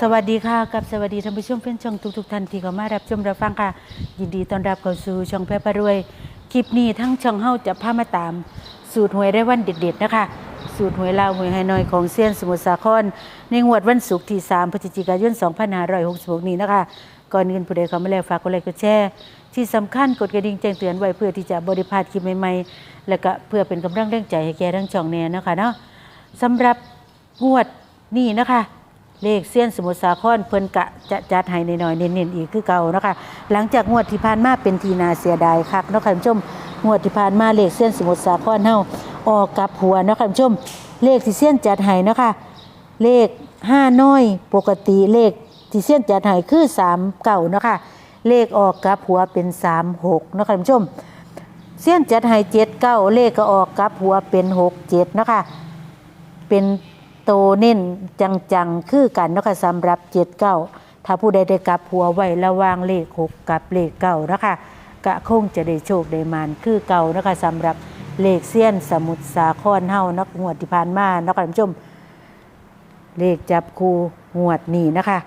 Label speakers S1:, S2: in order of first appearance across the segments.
S1: สวัสดีค่ะกับสวัสดีท่านผู้ชมเพื่อนช่องทุกๆท่านที่เข้ามารับชมรับฟังค่ะ ยินดีต้อนรับเข้าสู่ช่องแพร่ประรวยคลิปนี้ทั้งช่องเฮาจะพามาตาม สูตรหวยได้วันเด็ดๆนะคะ สูตรหวยลาวหวยไฮนอยของเซียนสมุทรสาคร ในงวดวันศุกร์ที่ 3พฤศจิกายน 2566 นี้นะคะ ก่อนอื่นผู้ใดเข้ามาแล้วฝากกดไลค์กดแชร์ที่สำคัญกดกระดิ่งแจ้งเตือนไว้เพื่อที่จะบริพาดคลิปใหม่ๆ และก็เพื่อเป็นกำลังแรงใจให้แก่ทั้งช่องแน่นะคะเนาะสำหรับงวดนี้นะคะ เลขเส้ยนสมุทรสาครเพิ่นกะจะจัดให้หน่อยๆเน้นๆอีกคือเก่านะคะหลังจากงวดที่ผ่านมาเป็นทีนาเสียดายคักเนาะค่ะท่านผู้ชมงวดที่ผ่านมาเลขเส้ยนสมุทรสาครเฮาออกกับหัวเนาะค่ะท่านผู้ชม เลขที่เส้ยนจัดให้เนาะค่ะเลขห้าน้อยปกติเลขที่เส้ยนจัดให้คือ3เก่าเนาะค่ะเลขออกกับหัวเป็น3 6เนาะค่ะท่านผู้ชมเส้ยนจัดให้7เก้าเลขก็ออกกับหัวเป็น6 7เนะคะเป็น โตเน้นจังๆ คือกันเนาะคะสำหรับเจ็ดเก้าถ้าผู้ใดได้กลับหัวไว้ระวางเลขหกกับเลขเก้านะคะกะคงจะได้โชคได้มานคือเก่านะคะสำหรับเลขเสี้ยนสมุทรสาครเฮานักงวดที่ผ่านมาเนาะคะท่านผู้ชม เลขจับคูงวดนี้นะคะ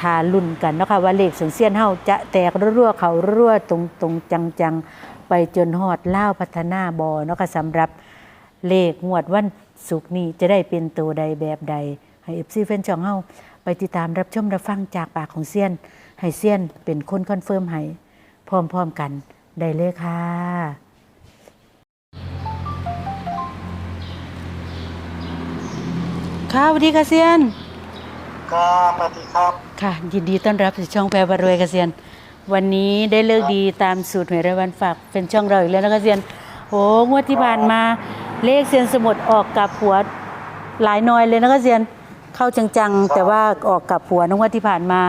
S1: ทาลุ่นกันนะคะว่าเลขสังเสียนเฮาจะแตกรั่วเขารั่วตรงตรงๆจังไปจนฮอดเล่าพัฒนาบอเนาะคะสำหรับเลขงวดวัน ศุกร์นี้จะได้เป็นตัวใดแบบใด ให้เอฟซีแฟนช่องเฮาไปติดตามรับชมรับฟังจากปากของเซียน ให้เซียนเป็นคนคอนเฟิร์มให้พร้อมๆกันได้เลยค่ะ ค่ะสวัสดีค่ะเซียน
S2: ครับสวัสดีครับ
S1: ค่ะ ยินดีต้อนรับสู่ช่องแปรบารวยกระเซียน วันนี้ได้เลิกดีตามสูตรหวยรายวันฝากเป็นช่องเราอีกแล้วนะกระเซียนโอ้งวดที่ผ่านมา เลขเซียนสมุดออกกับหัวหลายหน้อยเลยนะกระเซียนเข้าจังๆ แต่ว่าออกกับหัวนะงวดที่ผ่านมา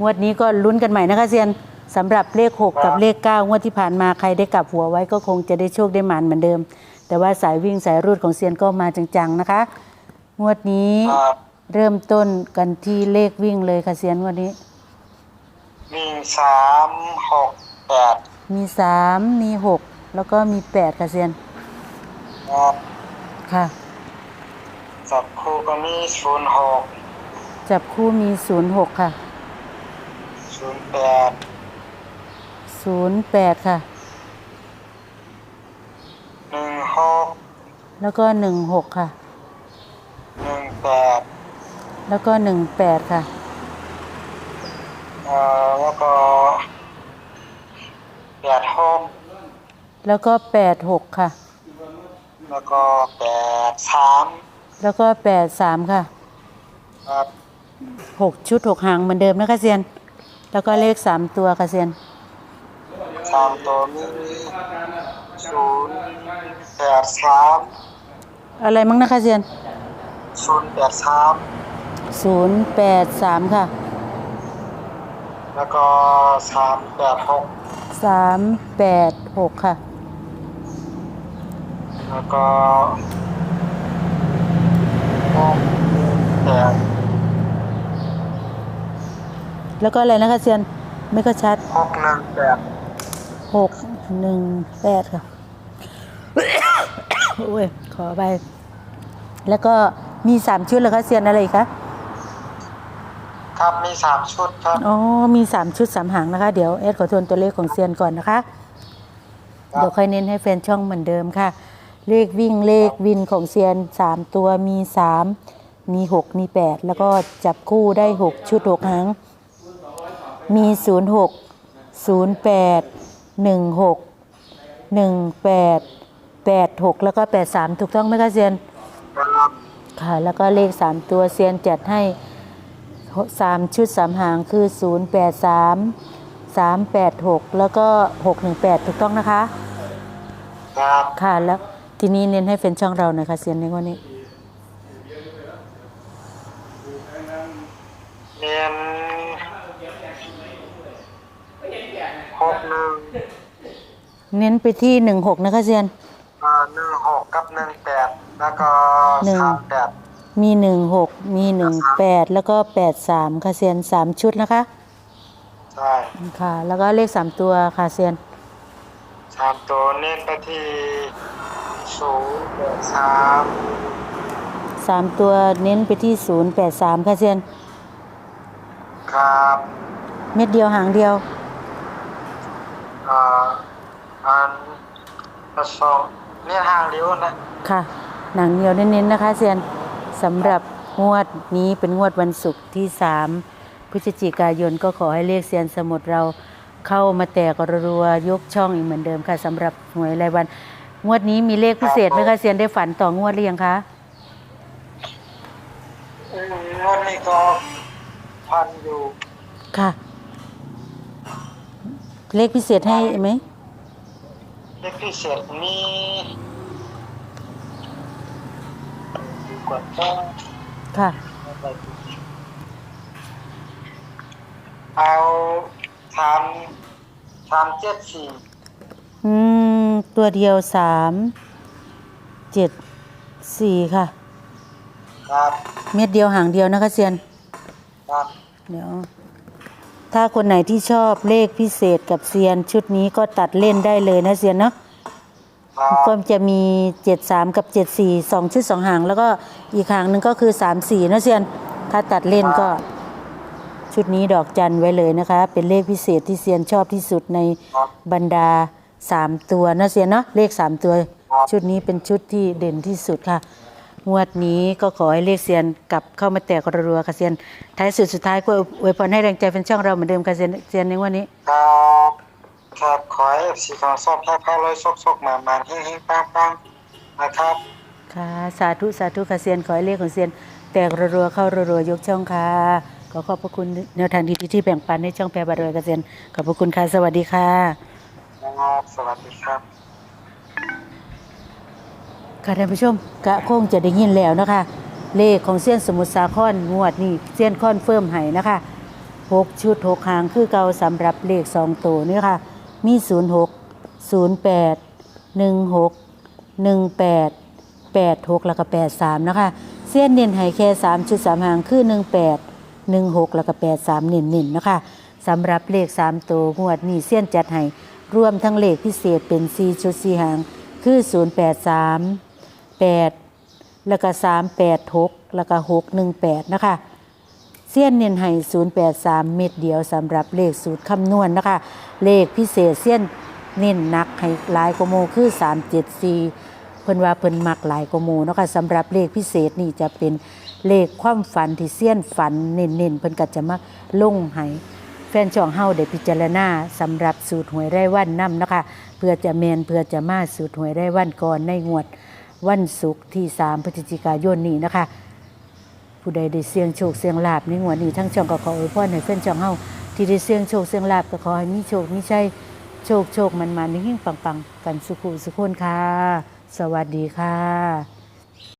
S1: งวดนี้ก็ลุ้นกันใหม่นะกระเซียนสำหรับเลขหกกับเลขเก้างวดที่ผ่านมาใครได้กลับหัวไว้ก็คงจะได้โชคได้หมานเหมือนเดิม แต่ว่าสายวิ่งสายรูดของเซียนก็มาจังๆนะคะ งวดนี้
S2: ครับ
S1: เริ่มต้นกันที่เลขวิ่งเลยค่ะเซียนงวันนี้
S2: มีสามหกแปด
S1: มีสามมีหกแล้วก็มีแปดค่ะเซียน
S2: ครับ
S1: ค่ะ
S2: จับคู่ก็มีศูนย์หก
S1: จับคู่มีศูนย์หกค่ะ
S2: ศูนย์แปด
S1: ศูนย์แปดค่ะ
S2: หนึ่งหก
S1: แล้วก็หนึ่งหกค่ะ
S2: หนึ่งแปด
S1: แล้วก็หนึ่งแปดค่ะ
S2: เอ่อแล้วก็แปดหก
S1: แล้วก็แปดหกค่ะ
S2: แล้วก็แปดสาม
S1: แล้วก็แปดสามค่ะ
S2: ครับ
S1: หกชุดหกหางเหมือนเดิมนะคะเซียน แล้วก็เลขสามตัวค่ะเซียน
S2: สามตัวมีศูนย์แปดสาม
S1: อะไรมั้งนะคะเซียน
S2: ศูนย์แปดสาม
S1: ศูนย์แปดสามค่ะ
S2: แล้วก็สามแปดหก
S1: สามแปดหกค่ะ
S2: แล้วก็หกแปด
S1: แล้วก็อะไรนะคะเซียนไม่ก็ชัด
S2: หกหนึ่งแปด
S1: หกหนึ่งแปดค่ะโอ้ยขอไป แล้วก็มีสามชุดเหรอคะเซียนอะไรอีกคะ
S2: ครับมีสามชุดครับ
S1: อ๋อมีสามชุดสามหางนะคะ เดี๋ยวเอสขอทวนตัวเลขของเซียนก่อนนะคะ
S2: ครับ
S1: เดี๋ยวค่อยเน้นให้แฟนช่องเหมือนเดิมค่ะ เลขวิ่งเลขวินของเซียนสามตัวมีสามมีหกมีแปดแล้วก็จับคู่ได้หกชุดหกหางมีศูนย์หกศูนย์แปดหนึ่งหกหนึ่งแปดแปดหกแล้วก็แปดสามถูกต้องไหมคะเซียน
S2: ครับ
S1: ค่ะแล้วก็เลขสามตัวเซียนจัดให้สามชุดสามหางคือศูนย์แปดสามสามแปดหกแล้วก็หกหนึ่งแปดถูกต้องนะคะ
S2: ครับ
S1: ค่ะแล้ว ทีนี้เน้นให้เป็นช่องเราหน่อยค่ะเซียนในวันนี้
S2: เรียนหกหนึ่ง
S1: เน้นไปที่หนึ่งหกนะคะเซียน
S2: เอ่อหนึ่งหกกับหนึ่งแปดแล้วก็
S1: หนึ่ง
S2: สามแปด
S1: มีหนึ่งหกมีหนึ่งแปดแล้วก็แปดสามค่ะเซียนสามชุดนะคะ
S2: ใช่
S1: ค่ะ แล้วก็เลขสามตัวค่ะเซียน
S2: สามตัวเน้นไปที่ ศูนย์แปดสาม
S1: สามตัวเน้นไปที่ศูนย์แปดสามค่ะเซียน
S2: ครับ
S1: เม็ดเดียวหางเดียว
S2: อ่าอันผสมเนี่ยห่างเดียวนะ
S1: ค่ะ หนังเดียวเน้นๆนะคะเซียนสำหรับงวดนี้เป็นงวดวันศุกร์ที่ 3 พฤศจิกายนก็ขอให้เลขเซียนสมุดเราเข้ามาแตกรัวๆยกช่องอีกเหมือนเดิมค่ะสำหรับหวยรายวัน งวดนี้มีเลขพิเศษไหมคะเซียนได้ฝันต่องวดหรือยังคะ
S2: อืมวันนี้ก็พันอยู่
S1: ค่ะ เลขพิเศษให้ไหม
S2: เลขพิเศษมีกดต้อง
S1: ค่ะ
S2: เอาสามสามเจ็ดสี่
S1: อืม ตัวเดียวสามเจ็ดสี่ค่ะ
S2: ครับ
S1: เม็ดเดียวหางเดียวนะคะเซียน
S2: ครับ
S1: เดี๋ยว ถ้าคนไหนที่ชอบเลขพิเศษกับเซียนชุดนี้ก็ตัดเล่นได้เลยนะเซียนเนาะ
S2: ครับ
S1: ก็จะมีเจ็ดสามกับเจ็ดสี่สองชุดสองหาง แล้วก็อีกหางหนึ่งก็คือสามสี่นะเซียน ถ้าตัดเล่นก็ ชุดนี้ดอกจันไว้เลยนะคะ เป็นเลขพิเศษที่เซียนชอบที่สุดใน
S2: ครับ
S1: บรรดา สามตัวนะเซียนเนาะเลขสามตัว ชุดนี้เป็นชุดที่เด่นที่สุดค่ะงวดนี้ก็ขอให้เลขเซียนกลับเข้ามาแตกรัวๆค่ะเซียนท้ายสุดสุดท้ายก็อวยพรให้แรงใจเป็นช่องเราเหมือนเดิมค่ะเซียนเซียนในวันนี้
S2: ครับครับขอให้เอฟซีของซอบแพ้พ้าลอยซกซกมามาเฮงเฮงปังปังนะครับ
S1: ค่ะสาธุสาธุค่ะเซียนขอให้เลขของเซียนแตกรัวๆเข้ารัวๆยกช่องค่ะขอขอบพระคุณแนวทางดีๆที่แบ่งปันให้ช่องแปรบารวยค่ะเซียนขอบพระคุณค่ะสวัสดีค่ะ
S2: ครับ สวัสดีครับ
S1: ค่ะท่านผู้ชมกะคงจะได้ยินแล้วนะคะ เลขของเส้ยนสมุทรสาครงวดนี่เส้ยนคอนเฟิร์มให้นะคะหกชุดหกหางคือเก่าสำหรับเลขสองตัวนี่ค่ะ มีศูนย์หกศูนย์แปดหนึ่งหกหนึ่งแปดแปดหกแล้วก็แปดสามนะคะ เส้ยนเน้นให้แค่สามชุดสามหางคือหนึ่งแปดหนึ่งหกแล้วก็แปดสามเน้นๆนะคะสำหรับเลขสามตัวงวดนี้เส้ยนจัดให้ รวมทั้งเลขพิเศษเป็นสี่ชุดสีหาง คือศูนย์แล้วก็สามแล้วก็หกหนึ่งแปดนะคะเสี้ยนเน้นให้ศูนย์แปดสามเม็ดเดียวสำหรับเลขสูตรคำนวณนะคะ เลขพิเศษเสี้ยนเน้นนักให้หลายกโมคือสามเพิ่นว่าเพิ่นมักหลายกโมนะคะสำหรับเลขพิเศษนี่จะเป็นเลขความฝันที่เสี้ยนฝันเน้นๆเพิ่นก็จะมาลงให้ แฟนช่องเฮาได้พิจารณาสำหรับสูตรหวยไร่วันนำนะคะ เพื่อจะแมนเพื่อจะมาสูตรหวยไร่วันก่อนในงวดวันศุกร์ที่ 3 พฤศจิกายนนี้นะคะ ผู้ใดได้เสี่ยงโชคเสี่ยงลาบในงวดนี้ทั้งช่องก็ขออวยพรให้แฟนช่องเฮาที่ได้เสี่ยงโชคเสี่ยงลาบก็ขอให้มีโชคมีชัยโชคโชคมันมันๆนิ่งๆปังๆกันสุขุสุขคนค่ะ สวัสดีค่ะ